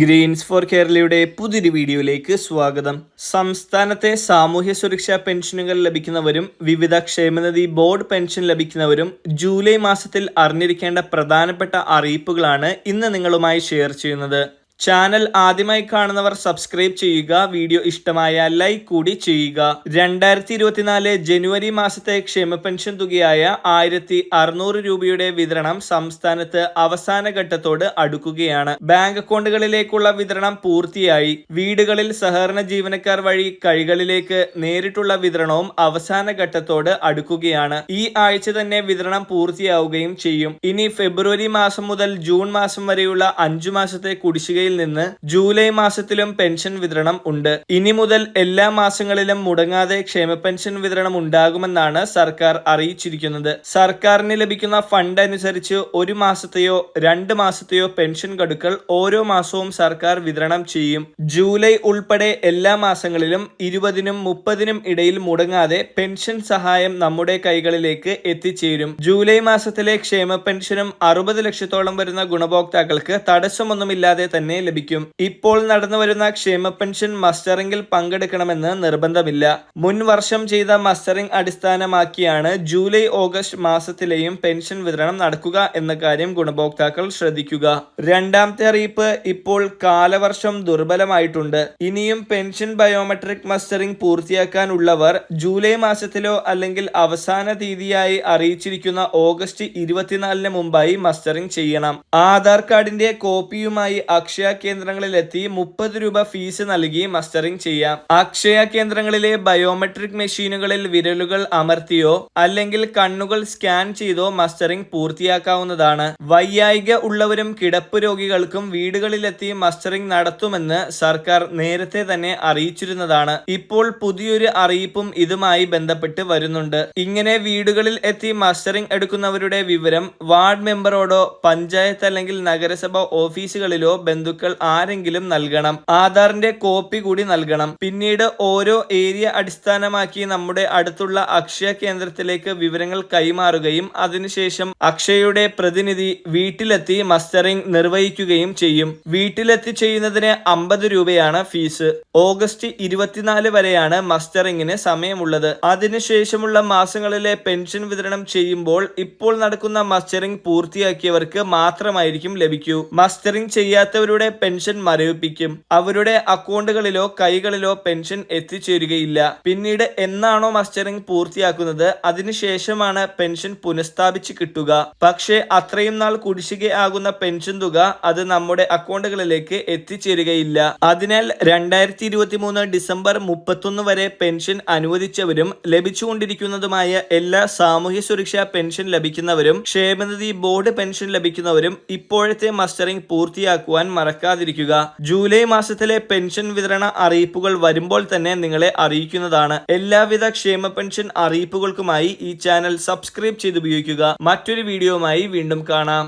Green's four കേരളയുടെ പുതിയൊരു വീഡിയോയിലേക്ക് സ്വാഗതം. സംസ്ഥാനത്തെ സാമൂഹ്യ സുരക്ഷാ പെൻഷനുകൾ ലഭിക്കുന്നവരും വിവിധ ക്ഷേമനിധി ബോർഡ് പെൻഷൻ ലഭിക്കുന്നവരും ജൂലൈ മാസത്തിൽ അറിഞ്ഞിരിക്കേണ്ട പ്രധാനപ്പെട്ട അറിയിപ്പുകളാണ് ഇന്ന് നിങ്ങളുമായി ഷെയർ ചെയ്യുന്നത്. ചാനൽ ആദ്യമായി കാണുന്നവർ സബ്സ്ക്രൈബ് ചെയ്യുക വീഡിയോ ഇഷ്ടമായ ലൈക്ക് കൂടി ചെയ്യുക. രണ്ടായിരത്തി ഇരുപത്തിനാല് ജനുവരി മാസത്തെ ക്ഷേമ പെൻഷൻ തുകയായ ആയിരത്തി അറുന്നൂറ് രൂപയുടെ വിതരണം സംസ്ഥാനത്ത് അവസാന ഘട്ടത്തോട് അടുക്കുകയാണ്. ബാങ്ക് അക്കൗണ്ടുകളിലേക്കുള്ള വിതരണം പൂർത്തിയായി. വീടുകളിൽ സഹകരണ ജീവനക്കാർ വഴി കൈകളിലേക്ക് നേരിട്ടുള്ള വിതരണവും അവസാന ഘട്ടത്തോട് അടുക്കുകയാണ്. ഈ ആഴ്ച തന്നെ വിതരണം പൂർത്തിയാവുകയും ചെയ്യും. ഇനി ഫെബ്രുവരി മാസം മുതൽ ജൂൺ മാസം വരെയുള്ള അഞ്ചു മാസത്തെ കുടിശ്ശികയിൽ നിന്ന് ജൂലൈ മാസത്തിലും പെൻഷൻ വിതരണം ഉണ്ട്. ഇനി മുതൽ എല്ലാ മാസങ്ങളിലും മുടങ്ങാതെ ക്ഷേമ പെൻഷൻ വിതരണം ഉണ്ടാകുമെന്നാണ് സർക്കാർ അറിയിച്ചിരിക്കുന്നത്. സർക്കാരിന് ലഭിക്കുന്ന ഫണ്ട് അനുസരിച്ച് ഒരു മാസത്തെയോ രണ്ട് മാസത്തെയോ പെൻഷൻ ഗഡുക്കൾ ഓരോ മാസവും സർക്കാർ വിതരണം ചെയ്യും. ജൂലൈ ഉൾപ്പെടെ എല്ലാ മാസങ്ങളിലും ഇരുപതിനും മുപ്പതിനും ഇടയിൽ മുടങ്ങാതെ പെൻഷൻ സഹായം നമ്മുടെ കൈകളിലേക്ക് എത്തിച്ചേരും. ജൂലൈ മാസത്തിലെ ക്ഷേമ പെൻഷനും അറുപത് ലക്ഷത്തോളം വരുന്ന ഗുണഭോക്താക്കൾക്ക് തടസ്സമൊന്നുമില്ലാതെ തന്നെ ലഭിക്കും. ഇപ്പോൾ നടന്നു വരുന്ന ക്ഷേമ പെൻഷൻ മസ്റ്ററിംഗിൽ പങ്കെടുക്കണമെന്ന് നിർബന്ധമില്ല. മുൻ വർഷം ചെയ്ത മസ്റ്ററിംഗ് അടിസ്ഥാനമാക്കിയാണ് ജൂലൈ ഓഗസ്റ്റ് മാസത്തിലെയും പെൻഷൻ വിതരണം നടക്കുക എന്ന കാര്യം ഗുണഭോക്താക്കൾ ശ്രദ്ധിക്കുക. രണ്ടാമത്തെ അറിയിപ്പ് ഇപ്പോൾ കാലവർഷം ദുർബലമായിട്ടുണ്ട്. ഇനിയും പെൻഷൻ ബയോമെട്രിക് മസ്റ്ററിംഗ് പൂർത്തിയാക്കാനുള്ളവർ ജൂലൈ മാസത്തിലോ അല്ലെങ്കിൽ അവസാന തീയതിയായി അറിയിച്ചിരിക്കുന്ന ഓഗസ്റ്റ് ഇരുപത്തിനാലിന് മുമ്പായി മസ്റ്ററിംഗ് ചെയ്യണം. ആധാർ കാർഡിന്റെ കോപ്പിയുമായി അക്ഷയ കേന്ദ്രങ്ങളിലെത്തി മുപ്പത് രൂപ ഫീസ് നൽകി മസ്റ്ററിംഗ് ചെയ്യാം. അക്ഷയ കേന്ദ്രങ്ങളിലെ ബയോമെട്രിക് മെഷീനുകളിൽ വിരലുകൾ അമർത്തിയോ അല്ലെങ്കിൽ കണ്ണുകൾ സ്കാൻ ചെയ്തോ മസ്റ്ററിംഗ് പൂർത്തിയാക്കാവുന്നതാണ്. വൈയായിക ഉള്ളവരും കിടപ്പ് രോഗികൾക്കും വീടുകളിലെത്തി മസ്റ്ററിംഗ് നടത്തുമെന്ന് സർക്കാർ നേരത്തെ തന്നെ അറിയിച്ചിരുന്നതാണ്. ഇപ്പോൾ പുതിയൊരു അറിയിപ്പും ഇതുമായി ബന്ധപ്പെട്ട് വരുന്നുണ്ട്. ഇങ്ങനെ വീടുകളിൽ എത്തി മസ്റ്ററിംഗ് എടുക്കുന്നവരുടെ വിവരം വാർഡ് മെമ്പറോടോ പഞ്ചായത്ത് അല്ലെങ്കിൽ നഗരസഭ ഓഫീസുകളിലോ ബന്ധുക്കൾ ആരെങ്കിലും നൽകണം. ആധാറിന്റെ കോപ്പി കൂടി നൽകണം. പിന്നീട് ഓരോ ഏരിയ അടിസ്ഥാനമാക്കി നമ്മുടെ അടുത്തുള്ള അക്ഷയ കേന്ദ്രത്തിലേക്ക് വിവരങ്ങൾ കൈമാറുകയും അതിനുശേഷം അക്ഷയയുടെ പ്രതിനിധി വീട്ടിലെത്തി മസ്റ്ററിംഗ് നിർവഹിക്കുകയും ചെയ്യും. വീട്ടിലെത്തി ചെയ്യുന്നതിന് അമ്പത് രൂപയാണ് ഫീസ്. ഓഗസ്റ്റ് ഇരുപത്തിനാല് വരെയാണ് മസ്റ്ററിംഗിന് സമയമുള്ളത്. അതിനുശേഷമുള്ള മാസങ്ങളിലെ പെൻഷൻ വിതരണം ചെയ്യുമ്പോൾ ഇപ്പോൾ നടക്കുന്ന മസ്റ്ററിംഗ് പൂർത്തിയാക്കിയവർക്ക് മാത്രമായിരിക്കും ലഭിക്കൂ. മസ്റ്ററിംഗ് ചെയ്യാത്തവരുടെ പെൻഷൻ മരവിപ്പിക്കും. അവരുടെ അക്കൗണ്ടുകളിലോ കൈകളിലോ പെൻഷൻ എത്തിച്ചേരുകയില്ല. പിന്നീട് എന്നാണോ മസ്റ്ററിംഗ് പൂർത്തിയാക്കുന്നത് അതിനുശേഷമാണ് പെൻഷൻ പുനഃസ്ഥാപിച്ച് കിട്ടുക. പക്ഷേ അത്രയും നാൾ കുടിശ്ശികയാകുന്ന പെൻഷൻ തുക അത് നമ്മുടെ അക്കൗണ്ടുകളിലേക്ക് എത്തിച്ചേരുകയില്ല. അതിനാൽ രണ്ടായിരത്തി ഇരുപത്തി മൂന്ന് ഡിസംബർ മുപ്പത്തൊന്ന് വരെ പെൻഷൻ അനുവദിച്ചവരും ലഭിച്ചുകൊണ്ടിരിക്കുന്നതുമായ എല്ലാ സാമൂഹ്യ സുരക്ഷാ പെൻഷൻ ലഭിക്കുന്നവരും ക്ഷേമനിധി ബോർഡ് പെൻഷൻ ലഭിക്കുന്നവരും ഇപ്പോഴത്തെ മസ്റ്ററിംഗ് പൂർത്തിയാക്കുവാൻ മറക്കാതിരിക്കുക ജൂലൈ മാസത്തിലെ പെൻഷൻ വിതരണ അറിയിപ്പുകൾ വരുമ്പോൾ തന്നെ നിങ്ങളെ അറിയിക്കുന്നതാണ്. എല്ലാവിധ ക്ഷേമ പെൻഷൻ അറിയിപ്പുകൾക്കുമായി ഈ ചാനൽ സബ്സ്ക്രൈബ് ചെയ്ത് ഉപയോഗിക്കുക മറ്റൊരു വീഡിയോയുമായി വീണ്ടും കാണാം.